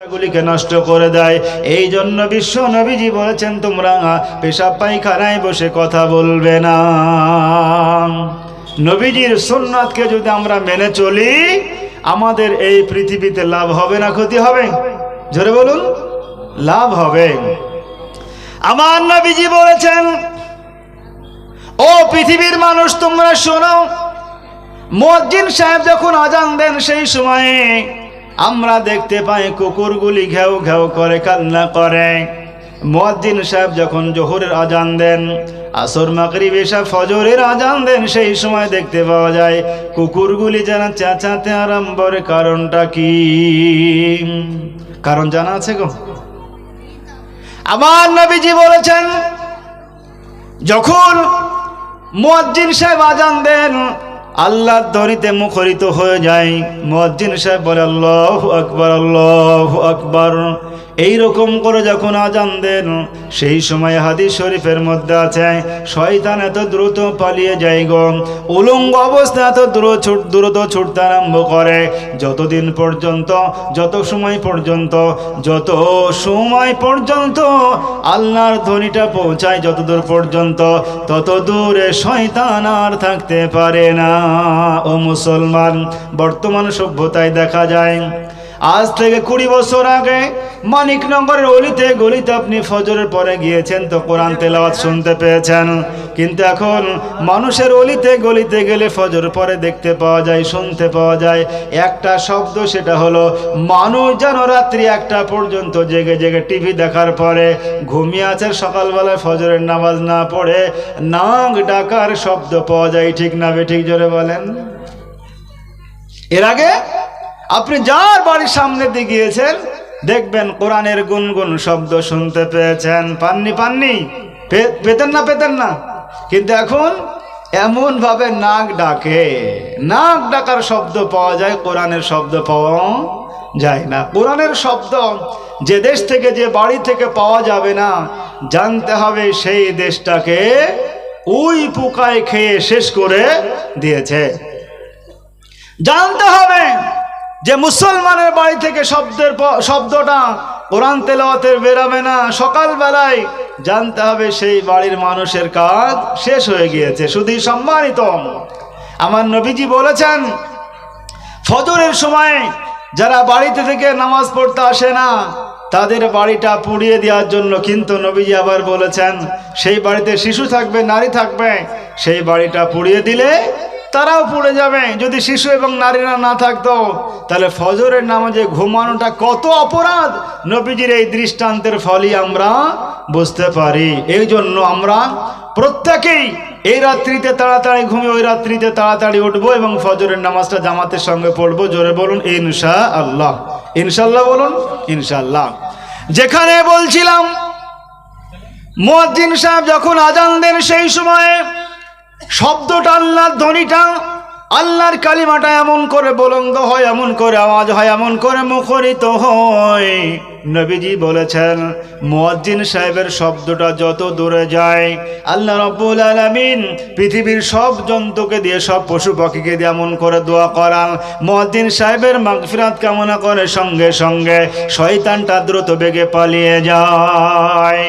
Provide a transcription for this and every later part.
গুলিকে নষ্ট করে দেয়। এই জন্য বিশ্ব নবীজি বলেছেন, তোমরা পেশাব পায়খানায় বসে কথা বলবে না। নবীজির সুন্নাতকে যদি আমরা মেনে চলি, আমাদের এই পৃথিবীতে লাভ হবে না, ক্ষতি হবে? জোরে বলুন, লাভ হবে। আমার নবীজি বলেছেন, ও পৃথিবীর মানুষ, তোমরা শোনো, মসজিদ সাহেব যখন আজান দেন সেই সময়ে আমরা দেখতে পাই কুকুরগুলি ঘেউ ঘেউ করে কান্না করে। মসজিদ সাহেব যখন জোহরের আজান দেন, আসর মাকরিব এসব ফজরের আজান দেন, সেই সময় দেখতে পাওয়া যায় কুকুরগুলি যেন চেঁচাতে আরম্ভ করে কারণটা কি? কারণ জানা আছে গো। আমার নবীজি বলেছেন, যখন মুয়াজ্জিন সাহেব আজান দেন আল্লাহর দরিতে মুখরিত হয়ে যায়। মুয়াজ্জিন সাহেব বলে আল্লাহ আকবর আল্লাহ আকবর। এই রকম করে যখন আজান দেন, সেই সময় হাদিস শরীফের মধ্যে আছে, শয়তান এত দ্রুত পালিয়ে যায় গো। উলঙ্গ অবস্থা এত দ্রুত ছুট দ্রুত ছুটতে আরম্ভ করে। যতদিন পর্যন্ত, যত সময় পর্যন্ত, যত সময় পর্যন্ত আল্লাহর ধ্বনিটা পৌঁছায় যত দূর পর্যন্ত তত দূরে শয়তান আর থাকতে পারে না। ও মুসলমান, বর্তমান সভ্যতায় দেখা যায় আজ থেকে কুড়ি বছর আগে মানিক মানিকনগরের অলিতে গলিতে আপনি ফজরের পরে গিয়েছেন তো কোরআন তেলাওয়াত শুনতে পেয়েছেন। কিন্তু এখন মানুষের অলিতে গলিতে গেলে ফজর পরে দেখতে পাওয়া যায়, শুনতে পাওয়া যায়। একটা শব্দ সেটা হলো, মানুষ যেন রাত্রি একটা পর্যন্ত জেগে জেগে টিভি দেখার পরে ঘুমিয়ে আছে, সকালবেলায় ফজরের নামাজ না পড়ে নাক ডাকার শব্দ পাওয়া যায়, ঠিক না বে ঠিক জোরে বলেন। এর আগে আপনি যার বাড়ির সামনে দিয়ে গিয়েছেন, দেখবেন কোরআনের গুনগুন শব্দ শুনতে পেয়েছেন। পাননি পাননি? পেতেন না পেতেন না। কিন্তু এখন এমন ভাবে নাক ডাকে। নাক ডাকার শব্দ পাওয়া যায়, কোরআনের শব্দ পাওয়া যায় না। কোরআনের শব্দ যে দেশ থেকে, যে বাড়ি থেকে পাওয়া যাবে না, জানতে হবে সেই দেশটাকে ওই পোকায় খেয়ে শেষ করে দিয়েছে। জানতে হবে যে মুসলমানের বাড়ি থেকে শব্দের শব্দটা কোরআন তেলাওয়াতের বেরাবে না, সকালবেলায় জানতে হবে সেই বাড়ির মানুষের কাজ শেষ হয়ে গিয়েছে, শুধু সম্মানিত আমার নবীজি বলেছেন, ফজরের সময় যারা বাড়িতে থেকে নামাজ পড়তে আসে না, তাদের বাড়িটা পুড়িয়ে দেওয়ার জন্য কিন্তু নবীজি আবার বলেছেন, সেই বাড়িতে শিশু থাকবে, নারী থাকবে, সেই বাড়িটা পুড়িয়ে দিলে তারাও পড়ে যাবে। যদি শিশু এবং নারীরা না থাকতো, তাহলে ফজরের নামাজে ঘুমানোটা কত অপরাধ? নবীজির এই দৃষ্টান্তের ফলই আমরা বুঝতে পারি। এই জন্য আমরা প্রত্যেকেই এই রাত্রিতে তাড়াতাড়ি ঘুমিয়ে ওই রাত্রিতে তাড়াতাড়ি উঠবো এবং ফজরের নামাজটা জামাতের সঙ্গে পড়ব। জোরে বলুন ইনশা আল্লাহ ইনশাল্লাহ বলুন ইনশাল্লাহ যেখানে বলছিলাম, মুয়াজ্জিন সাহেব যখন আজান দেন সেই সময়ে শব্দটা আল্লাহর ধ্বনিটা আল্লাহর কালিমাটা এমন করে বলন্দ হয়, এমন করে আওয়াজ হয়, এমন করে মুখরিত হয়। নবীজি বলেছেন, মুয়াজ্জিন সাহেবের শব্দটা যত দূরে যায়, আল্লাহ রব্বুল আলামিন পৃথিবীর সব জন্তুকে দিয়ে, সব পশু পাখিকে দিয়ে এমন করে দোয়া করান। মুয়াজ্জিন সাহেবের মাগফিরাত কামনা করে সঙ্গে সঙ্গে শয়তানটা দ্রুত বেগে পালিয়ে যায়।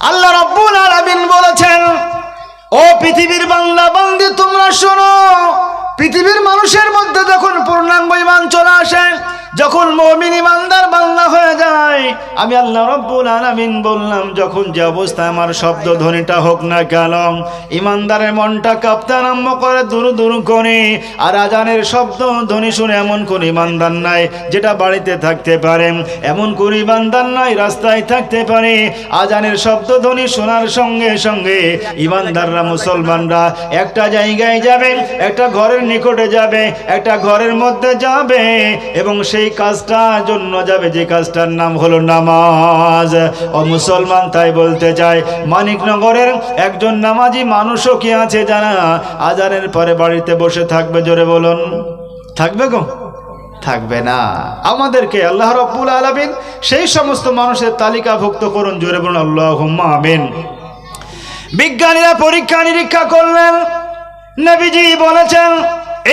আল্লাহ রব্বুল আলামিন বলেছেন ও পৃথিবীর বাংলা বান্দি তোমরা শোনো পৃথিবীর মানুষের মধ্যে যখন পূর্ণাঙ্গ ইমান চলে আসে, যখন মমিন ইমানদার বাংলা হয়ে যায়, আমি আল্লাহ রব্বুল আলামিন বললাম, যখন যে অবস্থায় আমার শব্দ ধ্বনিটা হোক না কেন ইমানদারের মনটা কাঁপতে আরম্ভ করে দূর দূর করে, আর আজানের শব্দ ধ্বনি শুনে এমন কোন ইমানদার নাই যেটা বাড়িতে থাকতে পারে, এমন কোন ইমানদার নাই রাস্তায় থাকতে পারে। আজানের শব্দ ধ্বনি শোনার সঙ্গে সঙ্গে ইমানদাররা মুসলমানরা একটা জায়গায় যাবেন, একটা ঘরের নিকটে যাবে, একটা ঘরের মধ্যে যাবে এবং সেই কাজটার জন্য যাবে, যে কাজটার নাম হলো নামাজ। ও মুসলমান তাই বলতে চায়, মানিকনগরের একজন নামাজি মানুষও কি আছে জানা? আজানের পরে বাড়িতে বসে থাকবে, জোরে বলুন। থাকবে গো? থাকবে না। আমাদেরকে আল্লাহ রব্বুল আলামিন সেই সমস্ত মানুষের তালিকাভুক্ত করুন, জোরে বলুন আল্লাহ আমিন। বিজ্ঞানীরা পরীক্ষা নিরীক্ষা করলেন নবীজি বলেছেন,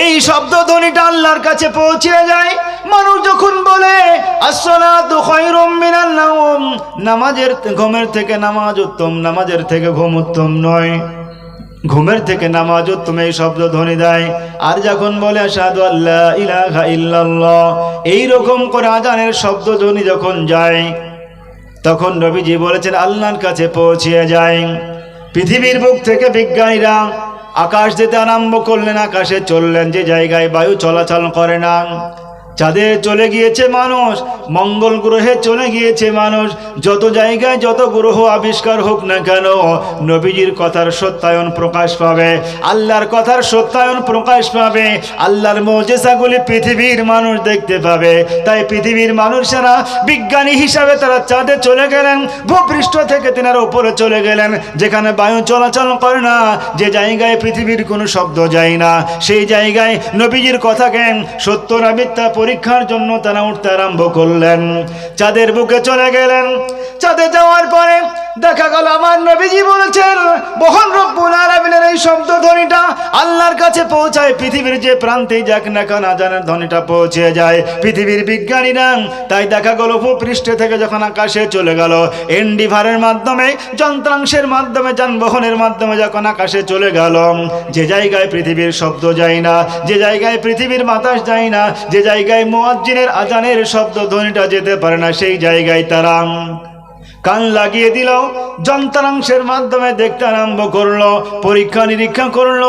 এই শব্দ ধ্বনিটা আল্লাহর কাছে পৌঁছে যায়। মানুষ যখন বলে নামাজের ঘুমের থেকে নামাজ উত্তম, নামাজের থেকে ঘুম উত্তম নয়। ঘুমের থেকে নামাজ উত্তম এই শব্দ ধ্বনি দেয়। আর যখন বলে আসাদু আল্লাহ ইলাহা ইল্লাল্লাহ এই রকম করে আজানের শব্দ ধ্বনি যখন যায়, তখন নবীজি বলেছেন, আল্লাহর কাছে পৌঁছিয়ে যায়। পৃথিবীর বুক থেকে বিজ্ঞানীরা আকাশ যেতে আরম্ভ করলেন আকাশে চললেন যে জায়গায় বায়ু চলাচল করে না। চাঁদে চলে গিয়েছে মানুষ, মঙ্গল গ্রহে চলে গিয়েছে মানুষ, যত জায়গায় যত গ্রহ আবিষ্কার হোক না কেন, নবীজির কথার সত্যায়ন প্রকাশ পাবে, আল্লাহর কথার সত্যায়ন প্রকাশ পাবে, আল্লাহর মজেসাগুলি পৃথিবীর মানুষ দেখতে পাবে। তাই পৃথিবীর মানুষেরা বিজ্ঞানী হিসাবে তারা চাঁদে চলে গেলেন, ভূপৃষ্ঠ থেকে তেনারা উপরে চলে গেলেন, যেখানে বায়ু চলাচল করে না, যে জায়গায় পৃথিবীর কোনো শব্দ যায় না, সেই জায়গায় নবীজির কথাকে সত্য না মিথ্যা পরীক্ষার জন্য তারা উঠতে আরম্ভ করলেন। চাঁদের বুকে চলে গেলেন। চাঁদে যাওয়ার পরে দেখা গেল, আমার নবীজি বলেছেন, বহন রব্বুল আলামিনের এই শব্দ ধ্বনিটা আল্লাহর কাছে পৌঁছায়, পৃথিবীর যে প্রান্তেই যাক না কেন আজানের ধ্বনিটা পৌঁছে যায়। পৃথিবীর বিজ্ঞানীরা তাই দেখা গেল ভূপৃষ্ঠে থেকে যখন আকাশে চলে গেল, এন্ডিভারের মাধ্যমে, যন্ত্রাংশের মাধ্যমে, যানবাহনের মাধ্যমে যখন আকাশে চলে গেল, যে জায়গায় পৃথিবীর শব্দ যায় না, যে জায়গায় পৃথিবীর বাতাস যায় না, যে জায়গায় মুয়াজ্জিনের আজানের শব্দ ধ্বনিটা যেতে পারে না, সেই জায়গায় তারা কান লাগিয়ে দিল, যন্ত্রাংশের মাধ্যমে দেখতে আরম্ভ করল, পরীক্ষা নিরীক্ষা করল,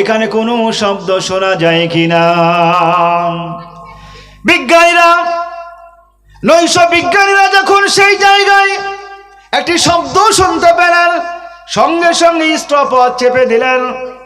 এখানে কোনো শব্দ শোনা যায় কিনা। বিজ্ঞানীরা, নৈশ বিজ্ঞানীরা যখন সেই জায়গায় একটি শব্দ শুনতে পেলেন, সঙ্গে সঙ্গে স্টপ চেপে দিলেন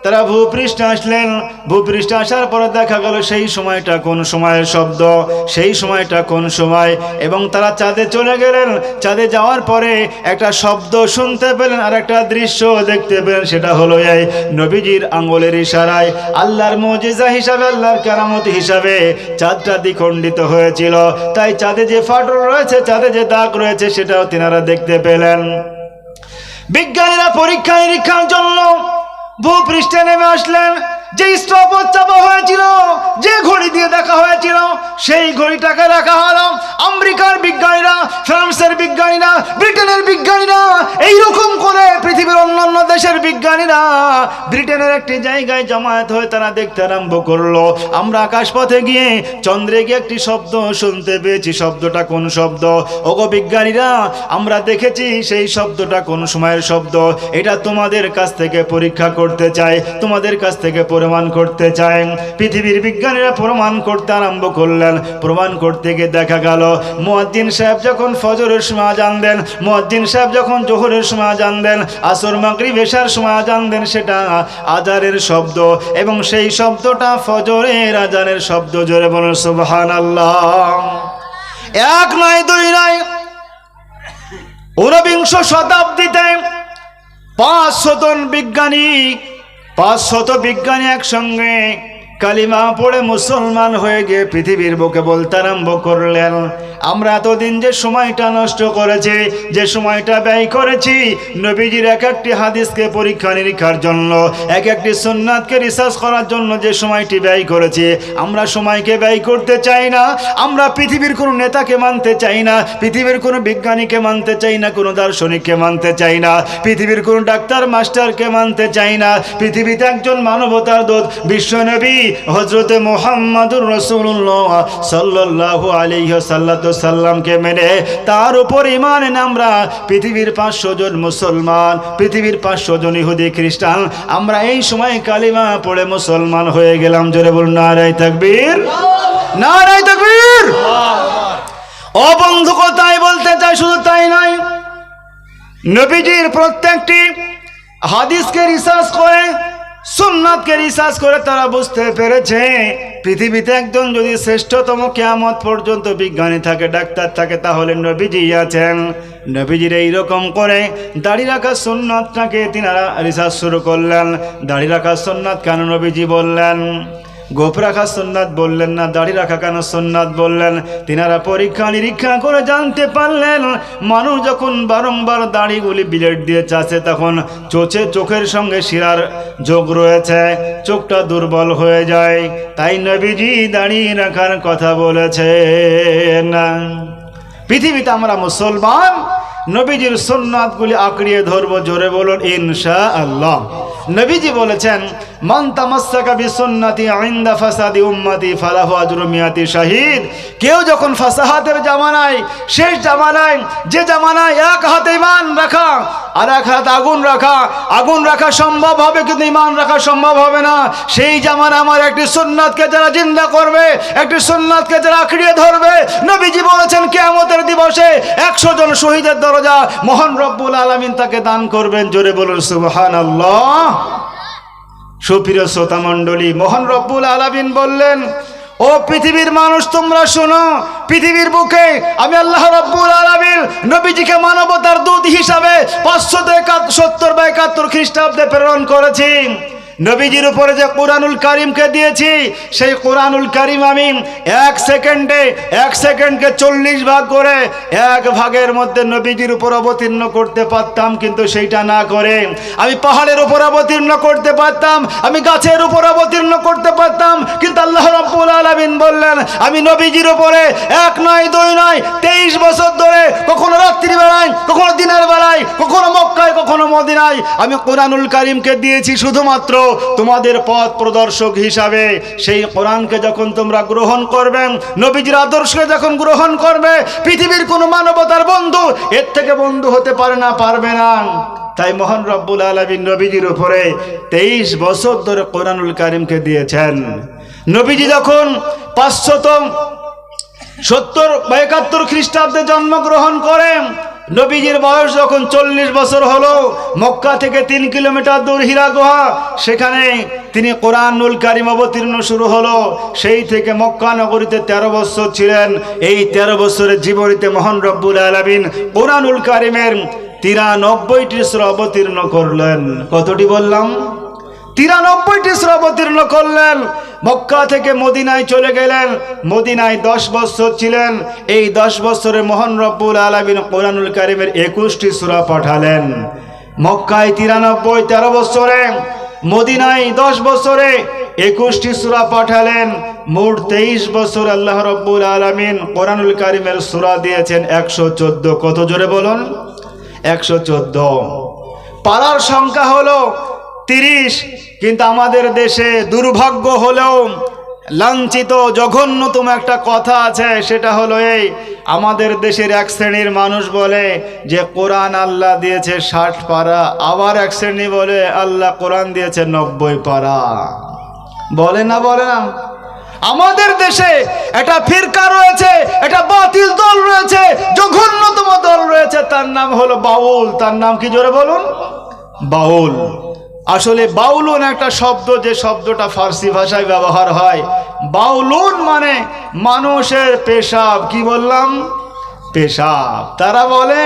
তারা ভূপৃষ্ঠে আসলেন। ভূপৃষ্ঠে আসার পরে দেখা গেল সেই সময়টা কোন সময়ের শব্দ, সেই সময়টা কোন সময়। এবং তারা চাঁদে চলে গেলেন। চাঁদে যাওয়ার পরে একটা শব্দ শুনতে পেলেন আর একটা দৃশ্য দেখতে পেলেন, সেটা হলো এই নবীজির আঙ্গুলের ইশারায়। আল্লাহর মজিজা হিসাবে, আল্লাহর কেরামতি হিসাবে চাঁদটা দ্বিখণ্ডিত হয়েছিল। তাই চাঁদে যে ফাটল রয়েছে, চাঁদে যে দাগ রয়েছে, সেটাও তিনারা দেখতে পেলেন। বিজ্ঞানীরা পরীক্ষা নিরীক্ষার জন্য ভূপৃষ্ঠে নেমে আসলেন। যে স্টপ চাপা হয়েছিল, যে ঘড়ি দিয়ে দেখা হয়েছিল, সেই ঘড়িটাকে রাখা হলো আমেরিকার বিজ্ঞানীরা, ফ্রান্সের বিজ্ঞানীরা, ব্রিটেনের বিজ্ঞানীরা এই রকম করে পৃথিবীর অন্যান্য দেশের বিজ্ঞানীরা ব্রিটেনের একটি জায়গায় জমায়েত হয়ে তারা দেখতে আরম্ভ করল। আমরা আকাশপথে গিয়ে চন্দ্রে গিয়ে একটি শব্দ শুনতে পেয়েছি। শব্দটা কোন শব্দ? ওগো বিজ্ঞানীরা, আমরা দেখেছি সেই শব্দটা কোন সময়ের শব্দ। এটা তোমাদের কাছ থেকে পরীক্ষা করতে চাই। তোমাদের কাছ থেকে প্রমাণ করতে চায়। পৃথিবীর বিজ্ঞানীরা প্রমাণ করতে আরম্ভ করলেন। প্রমাণ করতে গিয়ে দেখা গেল মুয়াজ্জিন সাহেব যখন ফজরের সময় আজান দেন মুয়াজ্জিন সাহেব যখন জোহরের সময় আজান আসর মাগরিব এশার সময় আজান সেটা আজানের শব্দ এবং সেই শব্দটা ফজরের আজানের শব্দ। জোরে বলুন, সুবহানাল্লাহ। এক নয়, দুই নয়। ঊনবিংশ শতাব্দীতে পাঁচ শতন বিজ্ঞানী পাঁচ শত বিজ্ঞানী একসঙ্গে কালিমা পড়ে মুসলমান হয়ে গিয়ে পৃথিবীর বুকে বলতে আরম্ভ করলেন, আমরা এতদিন যে সময়টা নষ্ট করেছি, যে সময়টা ব্যয় করেছি, নবীজির এক একটি হাদিসকে পরীক্ষা নিরীক্ষার জন্য এক একটি সুন্নাতকে রিসার্চ করার জন্য যে সময়টি ব্যয় করেছি, আমরা সময়কে ব্যয় করতে চাই না, আমরা পৃথিবীর কোনো নেতাকে মানতে চাই না, পৃথিবীর কোনো বিজ্ঞানীকে মানতে চাই না, কোনো দার্শনিককে মানতে চাই না, পৃথিবীর কোনো ডাক্তার, মাস্টারকে মানতে চাই না, পৃথিবীতে একজন মানবতার দূত, বিশ্বনবী হজরতে মোহাম্মদুর রসুল্লাহ সাল্লাহ আলিহ সাল্লামকে মেনে তার উপর ইমান আমরা পৃথিবীর পাঁচশো জন মুসলমান পৃথিবীর পাঁচশো জন ইহুদি খ্রিস্টান আমরা এই সময় কালিমা পড়ে মুসলমান হয়ে গেলাম। জোরে বলুন নারায় থাকবীর নারায় থাকবীর অবন্ধুক তাই বলতে চাই শুধু তাই নয় নবীজির প্রত্যেকটি হাদিসকে রিসার্চ করে সুন্নাতকে রিসার্চ করে তারা বুঝতে পেরেছে, পৃথিবীতে একজন যদি শ্রেষ্ঠতম কেয়ামত পর্যন্ত বিজ্ঞানী থাকে, ডাক্তার থাকে, তাহলে নবীজি আছেন। নবীজির এইরকম করে দাড়ি রাখা সোননাথটাকে তিনারা রিসার্চ শুরু করলেন। দাড়ি রাখার সোননাথ কেন নবীজি বললেন? গোপ রাখা সুন্নাত বললেন না, দাড়ি রাখা কেন সুন্নাত বললেন? তিনারা পরীক্ষা নিরীক্ষা করে জানতে পারলেন, মানুষ যখন বারংবার দাড়িগুলি বিলেট দিয়ে চাচ্ছে তখন চোচে চোখের সঙ্গে শিরার যোগ রয়েছে, চোখটা দুর্বল হয়ে যায়। তাই নবীজি দাঁড়িয়ে রাখার কথা বলেছেন। পৃথিবীতে আমরা মুসলমান, নবীজির সুন্নাতগুলি আঁকড়িয়ে ধরবো, জোরে বলুন ইনশা আল্লাহ নবীজি বলেছেন মান তামাসসাকা বিসুন্নতি ইনদা ফাসাদি উম্মতি, ফালাহু আজরু মিয়াতি শাহিদ। কেউ যখন ফাসাহাতের জামানায়, শেষ জামানায়, যে জামানায় এক হাতে ইমান রাখা, আর এক হাত আগুন রাখা আগুন রাখা সম্ভব হবে কিন্তু ইমান রাখা সম্ভব হবে না। সেই জামানা আমার একটি সুন্নাতকে যারা জিন্দা করবে, একটি সুন্নাতকে যারা আঁকড়িয়ে ধরবে, নবীজি বলেছেন, কেয়ামতের দিবসে একশো জন শহীদের দরজা মহান রব্বুল আলমিন তাকে দান করবেন। জোরে বলুন সুবহান সুপ্রিয় শ্রোতা মণ্ডলী, মোহন রব্বুল আলামিন বললেন, ও পৃথিবীর মানুষ, তোমরা শোনো, পৃথিবীর বুকে আমি আল্লাহ রব্বুল আলামিন নবীজিকে মানবতার দূত হিসাবে পাঁচশো সত্তর বা একাত্তর খ্রিস্টাব্দে প্রেরণ করেছি। নবীজির উপরে যে কোরআনুল কারিমকে দিয়েছি, সেই কোরআনুল করিম আমি এক সেকেন্ডে, এক সেকেন্ডকে চল্লিশ ভাগ করে এক ভাগের মধ্যে নবীজির উপর অবতীর্ণ করতে পারতাম, কিন্তু সেইটা না করে। আমি পাহাড়ের উপর অবতীর্ণ করতে পারতাম, আমি গাছের উপর অবতীর্ণ করতে পারতাম, কিন্তু আল্লাহ রাব্বুল আলামিন বললেন, আমি নবীজির উপরে এক নয়, দুই নয়, তেইশ বছর ধরে কখনো রাত্রি বেলায় কখনো দিনের বেলায়, কখনো মক্কায়, কখনো মদিনায় আমি কোরআনুল করিমকে দিয়েছি শুধুমাত্র। তোমাদের পথ প্রদর্শক হিসাবে সেই কোরআনকে যখন তোমরা গ্রহণ করবে, নবীজির আদর্শকে যখন গ্রহণ করবে, পৃথিবীর কোনো মানবতার বন্ধু এর থেকে বন্ধু হতে পারে না, পারবে না। তাই মোহন রব্বুল আলমিন নবীজির উপরে তেইশ বছর ধরে কোরআনুল কারিমকে দিয়েছেন। নবীজি যখন পাঁচশত সত্তর বা একাত্তর খ্রিস্টাব্দে জন্মগ্রহণ করেন নবীজির বয়স যখন চল্লিশ বছর হলো, মক্কা থেকে তিন কিলোমিটার দূর হীরা গুহা, সেখানে তিনি কোরআনুল কারিম অবতীর্ণ শুরু হলো। সেই থেকে মক্কা নগরীতে তেরো বছর ছিলেন। এই তেরো বছরের জীবনীতে মোহন রব্বুল আলমিন কোরআনুল কারিমের তিরানব্বইটি সুরা অবতীর্ণ করলেন। কতটি বললাম? তিরানব্বইটি সুরা অবতীর্ণ করলেন। মক্কা থেকে মদিনায় চলে গেলেন। মদিনায় দশ বছর ছিলেন। এই দশ বছরে মোহন রব্বুল আলমিন কোরআনুল কারিমের একুশটি সুরা পাঠালেন। মক্কায় তিরানব্বই, তেরো বছরে, মদিনায় দশ বছরে একুশটি সুরা পাঠালেন। মোট তেইশ বছর আল্লাহ রব্বুল আলমিন কোরআনুল কারিমের সুরা দিয়েছেন একশো চোদ্দ। কত জোরে বলুন? একশো চোদ্দ। পাড়ার সংখ্যা হলো তিরিশ কিন্তু আমাদের দেশে দুর্ভাগ্য হলেও লাঞ্ছিত জঘন্যতম একটা কথা আছে, সেটা হলো এই, আমাদের দেশের এক শ্রেণির মানুষ বলে যে, কোরআন আল্লাহ দিয়েছে ষাট পারা, আবার এক শ্রেণি বলে আল্লাহ কোরআন দিয়েছে নব্বই পারা। বলে না বলে না। আমাদের দেশে একটা ফিরকা রয়েছে, একটা বাতিল দল রয়েছে, জঘন্যতম দল রয়েছে, তার নাম হলো বাউল। তার নাম কি জোরে বলুন? বাউল। আসলে বাউলুন একটা শব্দ, যে শব্দটা ফার্সি ভাষায় ব্যবহার হয়। বাউলুন মানে মানুষের পেশাব। কি বললাম? পেশাব। তারা বলে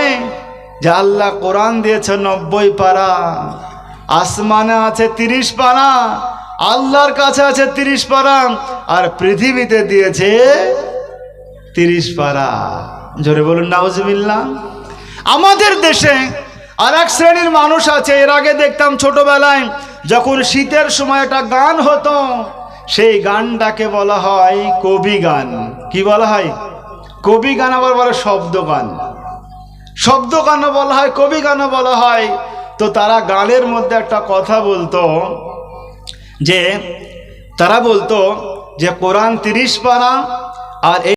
যে আল্লাহ কোরআন দিয়েছে নব্বই পারা, আসমানে আছে তিরিশ পারা, আল্লাহর কাছে আছে তিরিশ পারা, আর পৃথিবীতে দিয়েছে তিরিশ পারা। জোরে বলুন নাউজবিল্লা আমাদের দেশে আর এক শ্রেণির মানুষ আছে, এর আগে দেখতাম ছোটবেলায়, যখন শীতের সময় একটা গান হতো, সেই গানটাকে বলা হয় কবি গান। কি বলা হয়? কবি গান আবার বলে শব্দ গান। শব্দ গানও বলা হয়, কবি গানও বলা হয়। তো তারা গানের মধ্যে একটা কথা বলতো, যে তারা বলতো যে কোরআন তিরিশ পারা আর